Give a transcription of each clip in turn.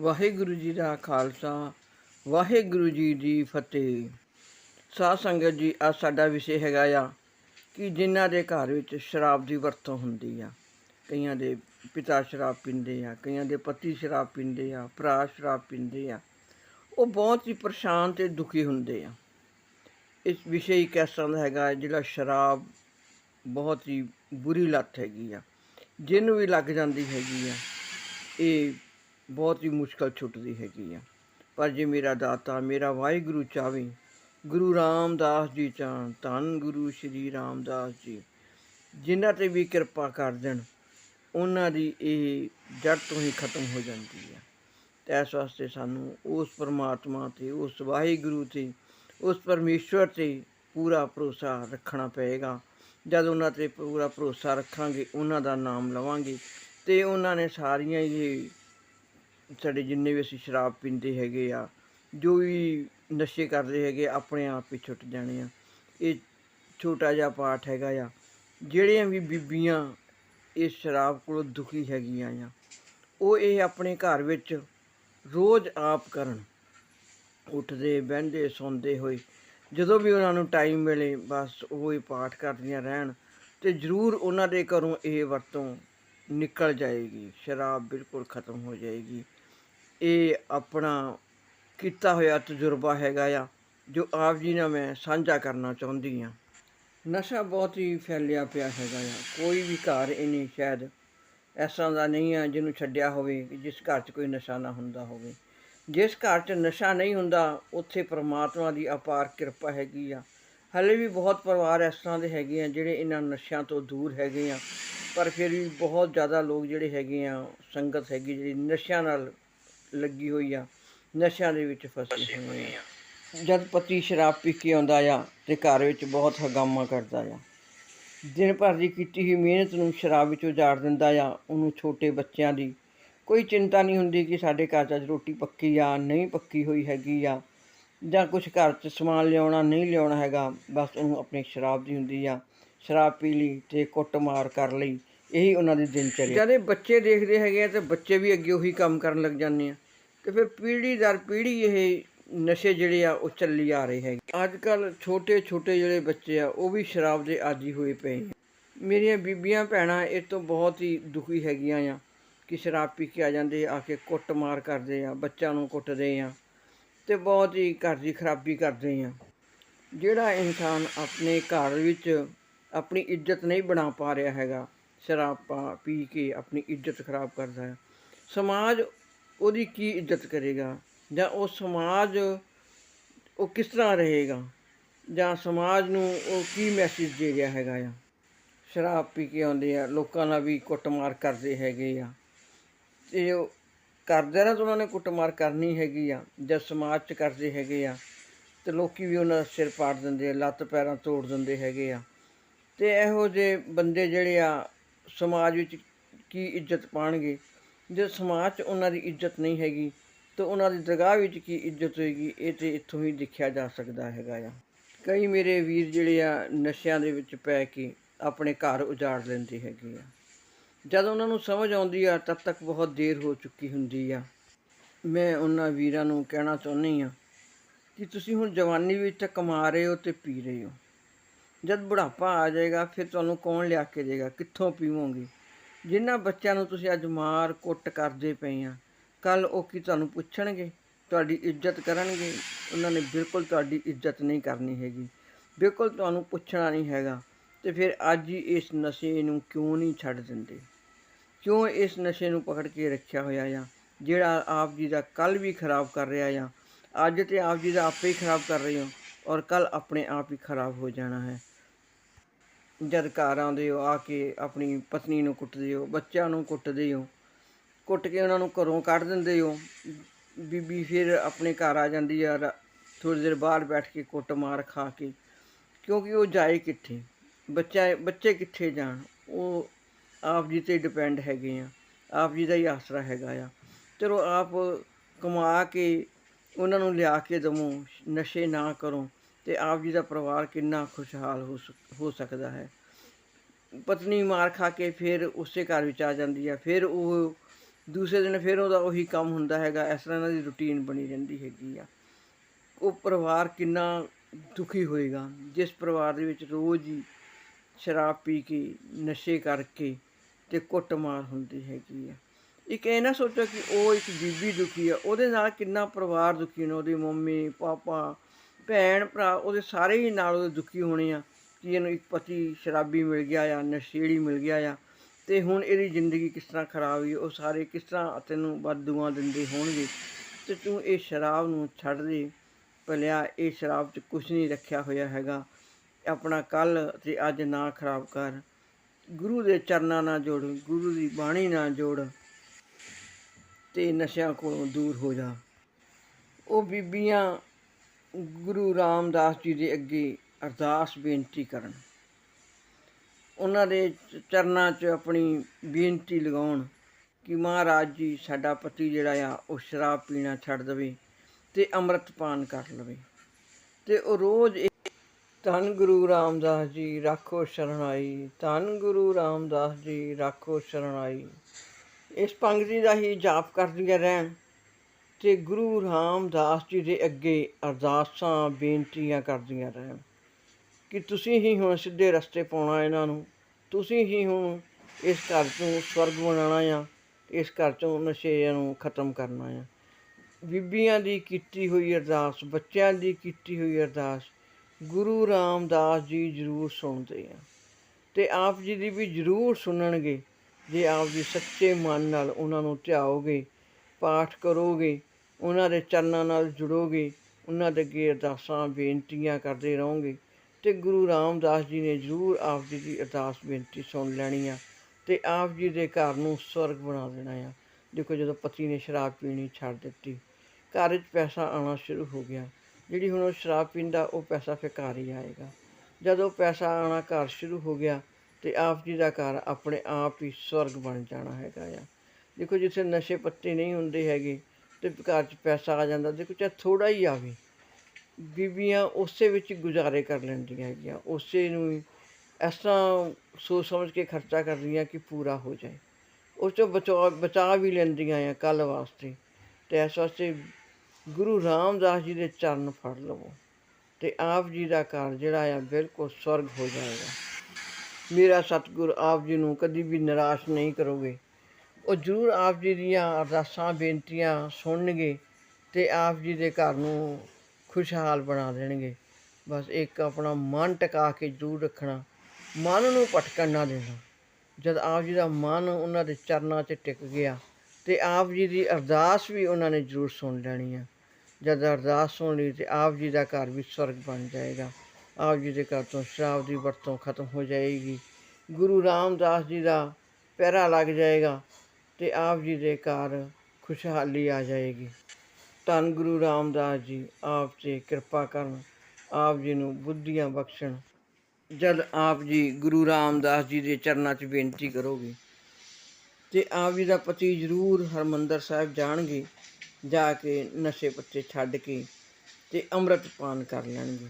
ਵਾਹਿਗੁਰੂ ਜੀ ਦਾ ਖਾਲਸਾ, ਵਾਹਿਗੁਰੂ ਜੀ ਦੀ ਫਤਿਹ। ਸਾਧ ਸੰਗਤ ਜੀ, ਅੱਜ ਸਾਡਾ ਵਿਸ਼ੇ ਹੈਗਾ ਆ ਕਿ ਜਿਨ੍ਹਾਂ ਦੇ ਘਰ ਵਿੱਚ ਸ਼ਰਾਬ ਦੀ ਵਰਤੋਂ ਹੁੰਦੀ ਆ। ਕਈਆਂ ਦੇ ਪਿਤਾ ਸ਼ਰਾਬ ਪੀਂਦੇ ਆ, ਕਈਆਂ ਦੇ ਪਤੀ ਸ਼ਰਾਬ ਪੀਂਦੇ ਆ, ਭਰਾ ਸ਼ਰਾਬ ਪੀਂਦੇ ਆ। ਉਹ ਬਹੁਤ ਹੀ ਪਰੇਸ਼ਾਨ ਤੇ ਦੁਖੀ ਹੁੰਦੇ ਆ। ਇਸ ਵਿਸ਼ੇ ਇੱਕ ਐਸਾ ਦਾ ਹੈਗਾ ਜਿਹੜਾ ਸ਼ਰਾਬ ਬਹੁਤ ਹੀ ਬੁਰੀ ਲੱਤ ਹੈਗੀ ਆ। ਜਿਹਨੂੰ ਵੀ ਲੱਗ ਜਾਂਦੀ ਹੈਗੀ ਆ, ਇਹ ਬਹੁਤ ਹੀ ਮੁਸ਼ਕਲ ਛੁੱਟਦੀ ਹੈਗੀ ਆ। ਪਰ ਜੇ ਮੇਰਾ ਦਾਤਾ, ਮੇਰਾ ਵਾਹਿਗੁਰੂ ਚਾਵੇ ਗੁਰੂ ਰਾਮਦਾਸ ਜੀ ਚਾਹਣ, ਧੰਨ ਗੁਰੂ ਸ਼੍ਰੀ ਰਾਮਦਾਸ ਜੀ। ਜਿਨ੍ਹਾਂ ਤੇ ਵੀ ਕਿਰਪਾ ਕਰ ਦੇਣ, ਉਹਨਾਂ ਦੀ ਇਹ ਜੜ ਤੋਂ ਹੀ ਖਤਮ ਹੋ ਜਾਂਦੀ ਹੈ ਤੇ ਇਸ ਵਾਸਤੇ ਸਾਨੂੰ ਉਸ ਪਰਮਾਤਮਾ ਤੇ, ਉਸ ਵਾਹਿਗੁਰੂ ਤੇ, ਉਸ ਪਰਮੇਸ਼ਵਰ ਤੇ ਪੂਰਾ ਭਰੋਸਾ ਰੱਖਣਾ ਪਏਗਾ। ਜਦ ਉਹਨਾਂ ਤੇ ਪੂਰਾ ਭਰੋਸਾ ਰੱਖਾਂਗੇ, ਉਹਨਾਂ ਦਾ ਨਾਮ ਲਵਾਂਗੇ ਤੇ ਉਹਨਾਂ ਨੇ ਸਾਰੀਆਂ ਇਹ ਸਾਡੇ ਜਿੰਨੇ ਵੀ ਅਸੀਂ ਸ਼ਰਾਬ ਪੀਂਦੇ ਹੈਗੇ ਆ, ਜੋ ਵੀ ਨਸ਼ੇ ਕਰਦੇ ਹੈਗੇ ਆਪਣੇ ਆਪ ਹੀ ਛੁੱਟ ਜਾਣੇ ਆ। ਇਹ ਛੋਟਾ ਜਿਹਾ ਪਾਠ ਹੈਗਾ ਆ, ਜਿਹੜੀਆਂ ਵੀ ਬੀਬੀਆਂ ਇਸ ਸ਼ਰਾਬ ਕੋਲੋਂ ਦੁਖੀ ਹੈਗੀਆਂ ਆ, ਉਹ ਇਹ ਆਪਣੇ ਘਰ ਵਿੱਚ ਰੋਜ਼ ਆਪ ਕਰਨ। ਉੱਠਦੇ, ਬਹਿੰਦੇ, ਸੌਂਦੇ ਹੋਏ, ਜਦੋਂ ਵੀ ਉਹਨਾਂ ਨੂੰ ਟਾਈਮ ਮਿਲੇ, ਬਸ ਉਹ ਇਹ ਪਾਠ ਕਰਦੀਆਂ ਰਹਿਣ ਤੇ ਜ਼ਰੂਰ ਉਹਨਾਂ ਦੇ ਘਰੋਂ ਇਹ ਵਰਤੋਂ ਨਿਕਲ ਜਾਏਗੀ, ਸ਼ਰਾਬ ਬਿਲਕੁਲ ਖਤਮ ਹੋ ਜਾਏਗੀ। ਇਹ ਆਪਣਾ ਕੀਤਾ ਹੋਇਆ ਤਜਰਬਾ ਹੈਗਾ ਆ, ਜੋ ਆਪ ਜੀ ਨਾਲ ਮੈਂ ਸਾਂਝਾ ਕਰਨਾ ਚਾਹੁੰਦੀ ਹਾਂ। ਨਸ਼ਾ ਬਹੁਤ ਹੀ ਫੈਲਿਆ ਪਿਆ ਹੈਗਾ ਆ। ਕੋਈ ਵੀ ਘਰ ਇਹਨੇ ਸ਼ਾਇਦ ਇਸ ਤਰ੍ਹਾਂ ਦਾ ਨਹੀਂ ਆ ਜਿਹਨੂੰ ਛੱਡਿਆ ਹੋਵੇ ਕਿ ਜਿਸ ਘਰ 'ਚ ਕੋਈ ਨਸ਼ਾ ਨਾ ਹੁੰਦਾ ਹੋਵੇ। ਜਿਸ ਘਰ 'ਚ ਨਸ਼ਾ ਨਹੀਂ ਹੁੰਦਾ, ਉੱਥੇ ਪ੍ਰਮਾਤਮਾ ਦੀ ਅਪਾਰ ਕਿਰਪਾ ਹੈਗੀ ਆ। ਹਲੇ ਵੀ ਬਹੁਤ ਪਰਿਵਾਰ ਇਸ ਤਰ੍ਹਾਂ ਦੇ ਹੈਗੇ ਆ ਜਿਹੜੇ ਇਹਨਾਂ ਨਸ਼ਿਆਂ ਤੋਂ ਦੂਰ ਹੈਗੇ ਆ। ਪਰ ਫਿਰ ਵੀ ਬਹੁਤ ਜ਼ਿਆਦਾ ਲੋਕ ਜਿਹੜੇ ਹੈਗੇ ਆ, ਸੰਗਤ ਹੈਗੀ ਜਿਹੜੀ ਨਸ਼ਿਆਂ ਨਾਲ ਲੱਗੀ ਹੋਈ ਆ। ਨਸ਼ਿਆਂ ਦੇ ਵਿੱਚ ਫਸੇ ਹੋਏ ਆ। ਜਦ ਪਤੀ ਸ਼ਰਾਬ ਪੀ ਕੇ ਆਉਂਦਾ ਆ ਤੇ ਘਰ ਵਿੱਚ ਬਹੁਤ ਹਗਾਮਾ ਕਰਦਾ ਆ। ਦਿਨ ਭਰ ਦੀ ਕੀਤੀ ਹੋਈ ਮਿਹਨਤ ਨੂੰ ਸ਼ਰਾਬ ਵਿੱਚ ਉਜਾੜ ਦਿੰਦਾ ਆ। ਉਹਨੂੰ ਛੋਟੇ ਬੱਚਿਆਂ ਦੀ ਕੋਈ ਚਿੰਤਾ ਨਹੀਂ ਹੁੰਦੀ ਕਿ ਸਾਡੇ ਘਰ 'ਚ ਅੱਜ ਰੋਟੀ ਪੱਕੀ ਆ ਨਹੀਂ ਪੱਕੀ ਹੋਈ ਹੈਗੀ ਆ। ਜਾਂ ਕੁਝ ਘਰ 'ਚ ਸਮਾਨ ਲਿਆਉਣਾ ਨਹੀਂ ਲਿਆਉਣਾ ਹੈਗਾ। ਬਸ ਉਹਨੂੰ ਆਪਣੀ ਸ਼ਰਾਬ ਦੀ ਹੁੰਦੀ ਆ। ਸ਼ਰਾਬ ਪੀ ਲਈ ਤੇ ਕੁੱਟਮਾਰ ਕਰ ਲਈ। ਇਹੀ ਉਹਨਾਂ ਦੀ ਦਿਨ ਜਦ ਇਹ ਬੱਚੇ ਦੇਖਦੇ ਹੈਗੇ ਆ ਤੇ ਬੱਚੇ ਵੀ ਅੱਗੇ ਉਹੀ ਕੰਮ ਕਰਨ ਲੱਗ ਜਾਂਦੇ ਆ। ਤੇ ਫਿਰ ਪੀੜ੍ਹੀ ਦਰ ਪੀੜ੍ਹੀ ਇਹ ਨਸ਼ੇ ਜਿਹੜੇ ਆ ਉਹ ਚੱਲੀ ਆ ਰਹੇ ਹੈਗੇ। ਅੱਜ ਕੱਲ ਛੋਟੇ ਛੋਟੇ ਜਿਹੜੇ ਬੱਚੇ ਆ, ਉਹ ਵੀ ਸ਼ਰਾਬ ਦੇ ਆਦੀ ਹੋਏ ਪਏ ਮੇਰੀਆਂ ਬੀਬੀਆਂ ਭੈਣਾਂ ਇਹ ਤੋਂ ਬਹੁਤ ਹੀ ਦੁਖੀ ਹੈਗੀਆਂ ਆ ਕਿ ਸ਼ਰਾਬ ਪੀ ਕੇ ਆ ਜਾਂਦੇ, ਆ ਕੇ ਕੁੱਟਮਾਰ ਕਰਦੇ ਆ, ਬੱਚਿਆਂ ਨੂੰ ਕੁੱਟਦੇ ਆ ਤੇ ਬਹੁਤ ਹੀ ਘਰ ਦੀ ਖਰਾਬੀ ਕਰਦੇ ਆ। ਜਿਹੜਾ ਇਨਸਾਨ ਆਪਣੇ ਘਰ ਵਿੱਚ ਆਪਣੀ ਇੱਜ਼ਤ ਨਹੀਂ ਬਣਾ ਪਾ ਰਿਹਾ ਹੈਗਾ ਸ਼ਰਾਬ ਪਾ- ਪੀ ਕੇ ਆਪਣੀ ਇੱਜ਼ਤ ਖਰਾਬ ਕਰਦਾ ਹੈ। ਸਮਾਜ ਉਹਦੀ ਕੀ ਇੱਜ਼ਤ ਕਰੇਗਾ? ਜਾਂ ਉਹ ਸਮਾਜ ਉਹ ਕਿਸ ਤਰ੍ਹਾਂ ਰਹੇਗਾ? ਜਾਂ ਸਮਾਜ ਨੂੰ ਉਹ ਕੀ ਮੈਸੇਜ ਦੇ ਰਿਹਾ ਹੈਗਾ ਆ? ਸ਼ਰਾਬ ਪੀ ਕੇ ਆਉਂਦੇ ਆ, ਲੋਕਾਂ ਨਾਲ ਵੀ ਕੁੱਟਮਾਰ ਕਰਦੇ ਹੈਗੇ ਆ। ਤੇ ਕਰਦੇ ਨਾ ਤਾਂ ਉਹਨਾਂ ਨੇ ਕੁੱਟਮਾਰ ਕਰਨੀ ਹੈਗੀ ਆ, ਜਦ ਸਮਾਜ 'ਚ ਕਰਦੇ ਹੈਗੇ ਆ। ਤੇ ਲੋਕੀ ਵੀ ਉਹਨਾਂ ਦਾ ਸਿਰ ਪਾੜ ਦਿੰਦੇ ਆ, ਲੱਤ ਪੈਰਾਂ ਤੋੜ ਦਿੰਦੇ ਹੈਗੇ ਆ। ਤੇ ਇਹੋ ਜਿਹੇ ਬੰਦੇ ਜਿਹੜੇ ਆ ਸਮਾਜ ਵਿੱਚ ਕੀ ਇੱਜ਼ਤ ਪਾਣਗੇ? ਜੇ ਸਮਾਜ 'ਚ ਉਹਨਾਂ ਦੀ ਇੱਜ਼ਤ ਨਹੀਂ ਹੈਗੀ, ਤਾਂ ਉਹਨਾਂ ਦੀ ਦਰਗਾਹ ਵਿੱਚ ਕੀ ਇੱਜ਼ਤ ਹੋਏਗੀ? ਇਹ ਤੇ ਇੱਥੋਂ ਹੀ ਦੇਖਿਆ ਜਾ ਸਕਦਾ ਹੈਗਾ ਆ। ਕਈ ਮੇਰੇ ਵੀਰ ਜਿਹੜੇ ਆ, ਨਸ਼ਿਆਂ ਦੇ ਵਿੱਚ ਪੈ ਕੇ ਆਪਣੇ ਘਰ ਉਜਾੜ ਲੈਂਦੇ ਹੈਗੇ ਆ। ਜਦ ਉਹਨਾਂ ਨੂੰ ਸਮਝ ਆਉਂਦੀ ਆ, ਤਦ ਤੱਕ ਬਹੁਤ ਦੇਰ ਹੋ ਚੁੱਕੀ ਹੁੰਦੀ ਆ। ਮੈਂ ਉਹਨਾਂ ਵੀਰਾਂ ਨੂੰ ਕਹਿਣਾ ਚਾਹੁੰਦੀ ਆ ਕਿ ਤੁਸੀਂ ਹੁਣ ਜਵਾਨੀ ਵਿੱਚ ਤਾਂ ਕਮਾ ਰਹੇ ਹੋ ਤੇ ਪੀ ਰਹੇ ਹੋ। ਜਦ ਬੁਢਾਪਾ ਆ ਜਾਏਗਾ, ਫਿਰ ਤੁਹਾਨੂੰ ਕੌਣ ਲਿਆ ਕੇ ਦੇਗਾ? ਕਿੱਥੋਂ ਪੀਵੋਗੇ? ਜਿਨ੍ਹਾਂ ਬੱਚਿਆਂ ਨੂੰ ਤੁਸੀਂ ਅੱਜ ਮਾਰ ਕੁੱਟ ਕਰਦੇ ਪਏ ਆ ਕੱਲ ਉਹ ਕੀ ਤੁਹਾਨੂੰ ਪੁੱਛਣਗੇ? ਤੁਹਾਡੀ ਇੱਜ਼ਤ ਕਰਨਗੇ? ਉਹਨਾਂ ਨੇ ਬਿਲਕੁਲ ਤੁਹਾਡੀ ਇੱਜ਼ਤ ਨਹੀਂ ਕਰਨੀ ਹੈਗੀ। ਬਿਲਕੁਲ ਤੁਹਾਨੂੰ ਪੁੱਛਣਾ ਨਹੀਂ ਹੈਗਾ। ਤੇ ਫਿਰ ਅੱਜ ਹੀ ਇਸ ਨਸ਼ੇ ਨੂੰ ਕਿਉਂ ਨਹੀਂ ਛੱਡ ਦਿੰਦੇ? ਕਿਉਂ ਇਸ ਨਸ਼ੇ ਨੂੰ ਪਕੜ ਕੇ ਰੱਖਿਆ ਹੋਇਆ ਆ? ਜਿਹੜਾ ਆਪ ਜੀ ਦਾ ਕੱਲ ਵੀ ਖਰਾਬ ਕਰ ਰਿਹਾ ਆ, ਅੱਜ ਤੇ ਆਪ ਜੀ ਦਾ ਆਪੇ ਹੀ ਖਰਾਬ ਕਰ ਰਹੇ ਹੋ ਔਰ ਕੱਲ ਆਪਣੇ ਆਪ ਹੀ ਖਰਾਬ ਹੋ ਜਾਣਾ ਹੈ। ਜਦ ਘਰ ਆਉਂਦੇ ਹੋ, ਆ ਕੇ ਆਪਣੀ ਪਤਨੀ ਨੂੰ ਕੁੱਟਦੇ ਹੋ, ਬੱਚਿਆਂ ਨੂੰ ਕੁੱਟਦੇ ਹੋ, ਕੁੱਟ ਕੇ ਉਹਨਾਂ ਨੂੰ ਘਰੋਂ ਕੱਢ ਦਿੰਦੇ ਹੋ, ਬੀਬੀ ਫਿਰ ਆਪਣੇ ਘਰ ਆ ਜਾਂਦੀ ਆ ਥੋੜੀ ਦੇਰ ਬਾਹਰ ਬੈਠ ਕੇ ਕੁੱਟ ਮਾਰ ਖਾ ਕੇ, ਕਿਉਂਕਿ ਉਹ ਜਾਏ ਕਿੱਥੇ? ਬੱਚਾ, ਬੱਚੇ ਕਿੱਥੇ ਜਾਣ? ਉਹ ਆਪ ਜੀ ਤੇ ਡਿਪੈਂਡ ਹੈਗੇ ਆ, ਆਪ ਜੀ ਦਾ ਹੀ ਆਸਰਾ ਹੈਗਾ ਆ। ਚਲੋ ਆਪ ਕਮਾ ਕੇ ਉਹਨਾਂ ਨੂੰ ਲਿਆ ਕੇ ਦਵੋ, ਨਸ਼ੇ ਨਾ ਕਰੋ ਤੇ ਆਪ ਜੀ ਦਾ ਪਰਿਵਾਰ ਕਿੰਨਾ ਖੁਸ਼ਹਾਲ ਹੋ ਸਕ- ਹੋ ਸਕਦਾ ਹੈ। ਪਤਨੀ ਮਾਰ ਖਾ ਕੇ ਫਿਰ ਉਸੇ ਘਰ ਵਿੱਚ ਆ ਜਾਂਦੀ ਆ ਫਿਰ ਉਹ ਦੂਸਰੇ ਦਿਨ ਫਿਰ ਉਹਦਾ ਉਹੀ ਕੰਮ ਹੁੰਦਾ ਹੈਗਾ। ਇਸ ਤਰ੍ਹਾਂ ਇਹਨਾਂ ਦੀ ਰੁਟੀਨ ਬਣੀ ਰਹਿੰਦੀ ਹੈਗੀ ਆ। ਉਹ ਪਰਿਵਾਰ ਕਿੰਨਾ ਦੁਖੀ ਹੋਏਗਾ। ਜਿਸ ਪਰਿਵਾਰ ਦੇ ਵਿੱਚ ਰੋਜ਼ ਹੀ ਸ਼ਰਾਬ ਪੀ ਕੇ, ਨਸ਼ੇ ਕਰਕੇ ਤੇ ਕੁੱਟਮਾਰ ਹੁੰਦੀ ਹੈਗੀ ਆ। ਇੱਕ ਇਹ ਨਾ ਸੋਚੋ ਕਿ ਉਹ ਇੱਕ ਬੀਬੀ ਦੁਖੀ ਆ। ਉਹਦੇ ਨਾਲ ਕਿੰਨਾ ਪਰਿਵਾਰ ਦੁਖੀ ਨੇ। ਉਹਦੀ ਮੰਮੀ, ਪਾਪਾ ਭੈਣ ਭਰਾ ਉਹਦੇ ਸਾਰੇ ਹੀ ਨਾਲ ਉਹਦੇ ਦੁਖੀ ਹੋਣੇ ਆ, ਕਿ ਇਹਨੂੰ ਇੱਕ ਪਤੀ ਸ਼ਰਾਬੀ ਮਿਲ ਗਿਆ ਆ ਨਸ਼ੇੜੀ ਮਿਲ ਗਿਆ ਆ ਤੇ ਹੁਣ ਇਹਦੀ ਜ਼ਿੰਦਗੀ ਕਿਸ ਤਰ੍ਹਾਂ ਖਰਾਬ ਹੋਈ, ਉਹ ਸਾਰੇ ਕਿਸ ਤਰ੍ਹਾਂ ਤੈਨੂੰ ਬਦਦੁਆ ਦਿੰਦੇ ਹੋਣਗੇ, ਤੇ ਤੂੰ ਇਹ ਸ਼ਰਾਬ ਨੂੰ ਛੱਡ ਦੇ, ਭਲਿਆ ਇਹ ਸ਼ਰਾਬ 'ਚ ਕੁਝ ਨਹੀਂ ਰੱਖਿਆ ਹੋਇਆ ਹੈਗਾ, ਆਪਣਾ ਕੱਲ ਤੇ ਅੱਜ ਨਾ ਖਰਾਬ ਕਰ, ਗੁਰੂ ਦੇ ਚਰਨਾਂ ਨਾਲ ਜੋੜ, ਗੁਰੂ ਦੀ ਬਾਣੀ ਨਾਲ ਜੋੜ, ਤੇ ਨਸ਼ਿਆਂ ਕੋਲੋਂ ਦੂਰ ਹੋ ਜਾ। ਉਹ ਬੀਬੀਆਂ ਗੁਰੂ ਰਾਮਦਾਸ ਜੀ ਦੇ ਅੱਗੇ ਅਰਦਾਸ ਬੇਨਤੀ ਕਰਨ। ਉਹਨਾਂ ਦੇ ਚਰਨਾਂ 'ਚ ਆਪਣੀ ਬੇਨਤੀ ਲਗਾਉਣ ਕਿ ਮਹਾਰਾਜ ਜੀ, ਸਾਡਾ ਪਤੀ ਜਿਹੜਾ ਆ, ਉਹ ਸ਼ਰਾਬ ਪੀਣਾ ਛੱਡ ਦੇਵੇ ਤੇ ਅੰਮ੍ਰਿਤ ਪਾਨ ਕਰ ਲਵੇ। ਤੇ ਉਹ ਰੋਜ਼ ਧੰਨ ਗੁਰੂ ਰਾਮਦਾਸ ਜੀ, ਰਾਖੋ ਸ਼ਰਣਾਈ ਧੰਨ ਗੁਰੂ ਰਾਮਦਾਸ ਜੀ, ਰਾਖੋ ਸ਼ਰਣਾਈ ਇਸ ਪੰਗਤੀ ਦਾ ਹੀ ਜਾਪ ਕਰਦੀਆਂ ਰਹਿਣ। ਤੇ ਗੁਰੂ ਰਾਮਦਾਸ ਜੀ ਦੇ ਅੱਗੇ ਅਰਦਾਸਾਂ, ਬੇਨਤੀਆਂ ਕਰਦੀਆਂ ਰਹਿਣ ਕਿ ਤੁਸੀਂ ਹੀ ਹੁਣ ਸਿੱਧੇ ਰਸਤੇ ਪਾਉਣਾ ਇਹਨਾਂ ਨੂੰ, ਤੁਸੀਂ ਹੀ ਹੁਣ ਇਸ ਘਰ ਤੋਂ ਸਵਰਗ ਬਣਾਉਣਾ ਆ, ਇਸ ਘਰ ਤੋਂ ਨਸ਼ੇ ਨੂੰ ਖਤਮ ਕਰਨਾ ਆ। ਬੀਬੀਆਂ ਦੀ ਕੀਤੀ ਹੋਈ ਅਰਦਾਸ, ਬੱਚਿਆਂ ਦੀ ਕੀਤੀ ਹੋਈ ਅਰਦਾਸ ਗੁਰੂ ਰਾਮਦਾਸ ਜੀ ਜ਼ਰੂਰ ਸੁਣਦੇ ਆ ਤੇ ਆਪ ਜੀ ਦੀ ਵੀ ਜ਼ਰੂਰ ਸੁਣਨਗੇ, ਜੇ ਆਪ ਜੀ ਸੱਚੇ ਮਨ ਨਾਲ ਉਹਨਾਂ ਨੂੰ ਧਿਆਓਗੇ, ਪਾਠ ਕਰੋਗੇ ਉਹਨਾਂ ਦੇ ਚਰਨਾਂ ਨਾਲ ਜੁੜੋਗੇ, ਉਹਨਾਂ ਦੇ ਅੱਗੇ ਅਰਦਾਸਾਂ, ਬੇਨਤੀਆਂ ਕਰਦੇ ਰਹੋਗੇ। ਤੇ ਗੁਰੂ ਰਾਮਦਾਸ ਜੀ ਨੇ ਜ਼ਰੂਰ ਆਪ ਜੀ ਦੀ ਅਰਦਾਸ ਬੇਨਤੀ ਸੁਣ ਲੈਣੀ ਆ ਤੇ ਆਪ ਜੀ ਦੇ ਘਰ ਨੂੰ ਸਵਰਗ ਬਣਾ ਦੇਣਾ ਆ। ਦੇਖੋ ਜਦੋਂ ਪਤੀ ਨੇ ਸ਼ਰਾਬ ਪੀਣੀ ਛੱਡ ਦਿੱਤੀ, ਘਰ ਵਿੱਚ ਪੈਸਾ ਆਉਣਾ ਸ਼ੁਰੂ ਹੋ ਗਿਆ। ਜਿਹੜੀ ਹੁਣ ਉਹ ਸ਼ਰਾਬ ਪੀਂਦਾ, ਉਹ ਪੈਸਾ ਫਿਰ ਹੀ ਆਏਗਾ। ਜਦੋਂ ਪੈਸਾ ਆਉਣਾ ਘਰ ਸ਼ੁਰੂ ਹੋ ਗਿਆ ਤੇ ਆਪ ਜੀ ਦਾ ਘਰ ਆਪਣੇ ਆਪ ਹੀ ਸਵਰਗ ਬਣ ਜਾਣਾ ਹੈਗਾ ਆ। ਦੇਖੋ ਜਿੱਥੇ ਨਸ਼ੇ ਪੱਤੇ ਨਹੀਂ ਹੁੰਦੇ ਹੈਗੇ ਤੇ ਘਰ 'ਚ ਪੈਸਾ ਆ ਜਾਂਦਾ ਦੇਖੋ ਚਾਹੇ ਥੋੜਾ ਹੀ ਆਵੇ। ਬੀਬੀਆਂ ਉਸੇ ਵਿੱਚ ਗੁਜ਼ਾਰੇ ਕਰ ਲੈਂਦੀਆਂ ਹੈਗੀਆਂ। ਉਸੇ ਨੂੰ ਇਸ ਤਰ੍ਹਾਂ ਸੋਚ ਸਮਝ ਕੇ ਖਰਚਾ ਕਰਦੀਆਂ ਕਿ ਪੂਰਾ ਹੋ ਜਾਏ। ਉਸ ਤੋਂ ਬਚਾ ਬਚਾ ਵੀ ਲੈਂਦੀਆਂ ਆ ਕੱਲ ਵਾਸਤੇ। ਤੇ ਇਸ ਵਾਸਤੇ ਗੁਰੂ ਰਾਮਦਾਸ ਜੀ ਦੇ ਚਰਨ ਫੜ ਲਵੋ। ਤੇ ਆਪ ਜੀ ਦਾ ਘਰ ਜਿਹੜਾ ਆ ਬਿਲਕੁਲ ਸਵਰਗ ਹੋ ਜਾਏਗਾ। ਮੇਰਾ ਸਤਿਗੁਰ ਆਪ ਜੀ ਨੂੰ ਕਦੀ ਵੀ ਨਿਰਾਸ਼ ਨਹੀਂ ਕਰੋਗੇ। ਉਹ ਜ਼ਰੂਰ ਆਪ ਜੀ ਦੀਆਂ ਅਰਦਾਸਾਂ, ਬੇਨਤੀਆਂ ਸੁਣਨਗੇ ਤੇ ਆਪ ਜੀ ਦੇ ਘਰ ਨੂੰ ਖੁਸ਼ਹਾਲ ਬਣਾ ਦੇਣਗੇ। ਬਸ ਇੱਕ ਆਪਣਾ ਮਨ ਟਿਕਾ ਕੇ ਜ਼ਰੂਰ ਰੱਖਣਾ, ਮਨ ਨੂੰ ਭਟਕਣ ਨਾ ਦੇਣਾ। ਜਦ ਆਪ ਜੀ ਦਾ ਮਨ ਉਹਨਾਂ ਦੇ ਚਰਨਾਂ 'ਚ ਟਿਕ ਗਿਆ ਤੇ ਆਪ ਜੀ ਦੀ ਅਰਦਾਸ ਵੀ ਉਹਨਾਂ ਨੇ ਜ਼ਰੂਰ ਸੁਣ ਲੈਣੀ ਆ। ਜਦ ਅਰਦਾਸ ਸੁਣ ਲਈ ਤੇ ਆਪ ਜੀ ਦਾ ਘਰ ਵੀ ਸਵਰਗ ਬਣ ਜਾਏਗਾ। ਆਪ ਜੀ ਦੇ ਘਰ ਤੋਂ ਸ਼ਰਾਬ ਦੀ ਵਰਤੋਂ ਖਤਮ ਹੋ ਜਾਏਗੀ। ਗੁਰੂ ਰਾਮਦਾਸ ਜੀ ਦਾ ਪਹਿਰਾ ਲੱਗ ਜਾਏਗਾ। ਤੇ ਆਪ ਜੀ ਦੇ ਘਰ ਖੁਸ਼ਹਾਲੀ ਆ ਜਾਏਗੀ। ਧੰਨ ਗੁਰੂ ਰਾਮਦਾਸ ਜੀ, ਆਪ ਤੇ ਕਿਰਪਾ ਕਰਨ ਆਪ ਜੀ ਨੂੰ ਬੁੱਧੀਆਂ ਬਖਸ਼ਣ। ਜਦ ਆਪ ਜੀ ਗੁਰੂ ਰਾਮਦਾਸ ਜੀ ਦੇ ਚਰਨਾਂ 'ਚ ਬੇਨਤੀ ਕਰੋਗੇ ਤੇ ਆਪ ਜੀ ਦਾ ਪਤੀ ਜ਼ਰੂਰ ਹਰਮੰਦਰ ਸਾਹਿਬ ਜਾਣਗੇ, ਜਾ ਕੇ ਨਸ਼ੇ ਪੱਤੇ ਛੱਡ ਕੇ ਤੇ ਅੰਮ੍ਰਿਤ ਪਾਨ ਕਰ ਲੈਣਗੇ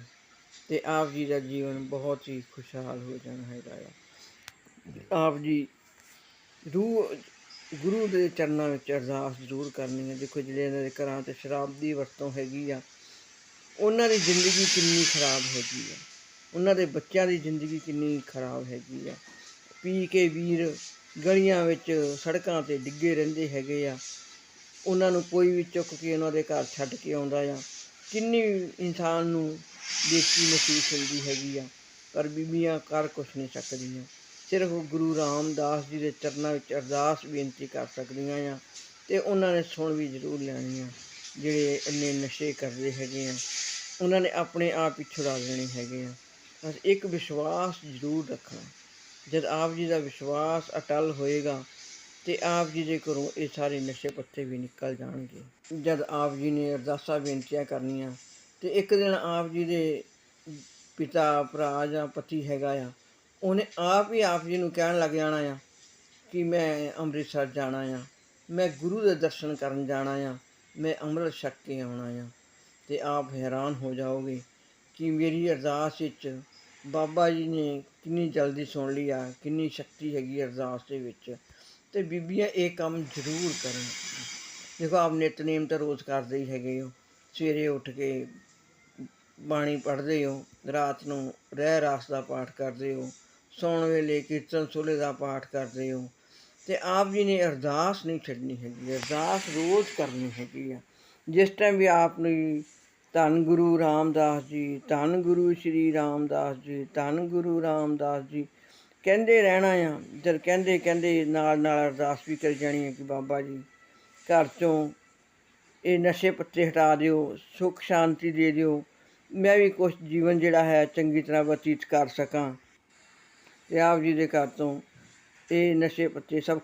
ਤੇ ਆਪ ਜੀ ਦਾ ਜੀਵਨ ਬਹੁਤ ਹੀ ਖੁਸ਼ਹਾਲ ਹੋ ਜਾਣਾ ਹੈਗਾ ਆ। ਆਪ ਜੀ ਰੂਹ ਗੁਰੂ ਦੇ ਚਰਨਾਂ ਵਿੱਚ ਅਰਦਾਸ ਜ਼ਰੂਰ ਕਰਨੀ ਹੈ। ਦੇਖੋ ਜਿਹੜੇ ਇਹਨਾਂ ਦੇ ਘਰਾਂ 'ਚ ਸ਼ਰਾਬ ਦੀ ਵਰਤੋਂ ਹੈਗੀ ਆ, ਉਹਨਾਂ ਦੀ ਜ਼ਿੰਦਗੀ ਕਿੰਨੀ ਖਰਾਬ ਹੈਗੀ ਆ। ਉਹਨਾਂ ਦੇ ਬੱਚਿਆਂ ਦੀ ਜ਼ਿੰਦਗੀ ਕਿੰਨੀ ਖਰਾਬ ਹੈਗੀ ਆ। ਪੀ ਕੇ ਵੀਰ ਗਲੀਆਂ ਵਿੱਚ, ਸੜਕਾਂ ਤੇ ਡਿੱਗੇ ਰਹਿੰਦੇ ਹੈਗੇ ਆ। ਉਹਨਾਂ ਨੂੰ ਕੋਈ ਵੀ ਚੁੱਕ ਕੇ ਉਹਨਾਂ ਦੇ ਘਰ ਛੱਡ ਕੇ ਆਉਂਦਾ ਆ। ਕਿੰਨੀ ਇਨਸਾਨ ਨੂੰ ਬੇਇੱਜ਼ਤੀ ਮਹਿਸੂਸ ਹੁੰਦੀ ਹੈਗੀ ਆ, ਪਰ ਬੀਬੀਆਂ ਕਰ ਕੁਛ ਨਹੀਂ ਸਕਦੀਆਂ। ਸਿਰਫ ਗੁਰੂ ਰਾਮਦਾਸ ਜੀ ਦੇ ਚਰਨਾਂ ਵਿੱਚ ਅਰਦਾਸ ਬੇਨਤੀ ਕਰ ਸਕਦੀਆਂ ਆ ਤੇ ਉਹਨਾਂ ਨੇ ਸੁਣ ਵੀ ਜ਼ਰੂਰ ਲੈਣੀ ਆ, ਜਿਹੜੇ ਇੰਨੇ ਨਸ਼ੇ ਕਰਦੇ ਹੈਗੇ ਆ। ਉਹਨਾਂ ਨੇ ਆਪਣੇ ਆਪ ਹੀ ਛੁਡਾ ਲੈਣੇ ਹੈਗੇ ਆ। ਬਸ ਇੱਕ ਵਿਸ਼ਵਾਸ ਜ਼ਰੂਰ ਰੱਖਣਾ। ਜਦ ਆਪ ਜੀ ਦਾ ਵਿਸ਼ਵਾਸ ਅਟਲ ਹੋਏਗਾ ਤੇ ਆਪ ਜੀ ਦੇ ਘਰੋਂ ਇਹ ਸਾਰੇ ਨਸ਼ੇ ਪੱਤੇ ਵੀ ਨਿਕਲ ਜਾਣਗੇ। ਜਦ ਆਪ ਜੀ ਨੇ ਅਰਦਾਸਾਂ ਬੇਨਤੀਆਂ ਕਰਨੀਆਂ ਤੇ ਇੱਕ ਦਿਨ ਆਪ ਜੀ ਦੇ ਪਿਤਾ, ਭਰਾ ਜਾਂ ਪਤੀ ਹੈਗਾ ਆ ਉਹਨੇ ਆਪ ਹੀ ਆਪ ਜੀ ਨੂੰ ਕਹਿਣ ਲੱਗ ਜਾਣਾ ਆ ਕਿ ਮੈਂ ਅੰਮ੍ਰਿਤਸਰ ਜਾਣਾ ਆ। ਮੈਂ ਗੁਰੂ ਦੇ ਦਰਸ਼ਨ ਕਰਨ ਜਾਣਾ ਆ। ਮੈਂ ਅੰਮ੍ਰਿਤ ਛਕ ਕੇ ਆਉਣਾ ਆ। ਤੇ ਆਪ ਹੈਰਾਨ ਹੋ ਜਾਓਗੇ ਕਿ ਮੇਰੀ ਅਰਦਾਸ ਵਿੱਚ ਬਾਬਾ ਜੀ ਨੇ ਕਿੰਨੀ ਜਲਦੀ ਸੁਣ ਲਈ ਆ ਕਿੰਨੀ ਸ਼ਕਤੀ ਹੈਗੀ ਅਰਦਾਸ ਦੇ ਵਿੱਚ। ਤੇ ਬੀਬੀਆਂ, ਇਹ ਕੰਮ ਜ਼ਰੂਰ ਕਰਨ। ਦੇਖੋ, ਆਪ ਨਿਤਨੇਮ ਤਾਂ ਰੋਜ਼ ਕਰਦੇ ਹੀ ਹੈਗੇ ਹੋ। ਸਵੇਰੇ ਉੱਠ ਕੇ ਬਾਣੀ ਪੜ੍ਹਦੇ ਹੋ, ਰਾਤ ਨੂੰ ਰਹਿ ਰਾਸ ਦਾ ਪਾਠ ਕਰਦੇ ਹੋ। ਸੌਣ ਵੇਲੇ ਕੀਰਤਨ ਸੋਲੇ ਦਾ ਪਾਠ ਕਰਦੇ ਹੋ ਤੇ ਆਪ ਜੀ ਨੇ ਅਰਦਾਸ ਨਹੀਂ ਛੱਡਣੀ ਹੈਗੀ, ਅਰਦਾਸ ਰੋਜ਼ ਕਰਨੀ ਹੈਗੀ ਆ। ਜਿਸ ਟਾਈਮ ਵੀ ਆਪ ਨੂੰ ਧੰਨ ਗੁਰੂ ਰਾਮਦਾਸ ਜੀ, ਧੰਨ ਗੁਰੂ ਸ਼੍ਰੀ ਰਾਮਦਾਸ ਜੀ, ਧੰਨ ਗੁਰੂ ਰਾਮਦਾਸ ਜੀ, ਕਹਿੰਦੇ ਰਹਿਣਾ ਆ, ਜਦ ਕਹਿੰਦੇ ਕਹਿੰਦੇ ਨਾਲ ਨਾਲ ਅਰਦਾਸ ਵੀ ਕਰੀ ਜਾਣੀ ਹੈ ਕਿ ਬਾਬਾ ਜੀ ਘਰ ਚੋਂ ਇਹ ਨਸ਼ੇ ਪੱਤੇ ਹਟਾ ਦਿਓ, ਸੁੱਖ ਸ਼ਾਂਤੀ ਦੇ ਦਿਓ, ਮੈਂ ਵੀ ਕੁਝ ਜੀਵਨ ਜਿਹੜਾ ਹੈ ਚੰਗੀ ਤਰ੍ਹਾਂ ਬਤੀਤ ਕਰ ਸਕਾਂ। ਤੇ ਆਪ ਜੀ ਦੇ ਘਰ ਤੋਂ ਇਹ ਨਸ਼ੇ ਪੱਤੇ ਸਭ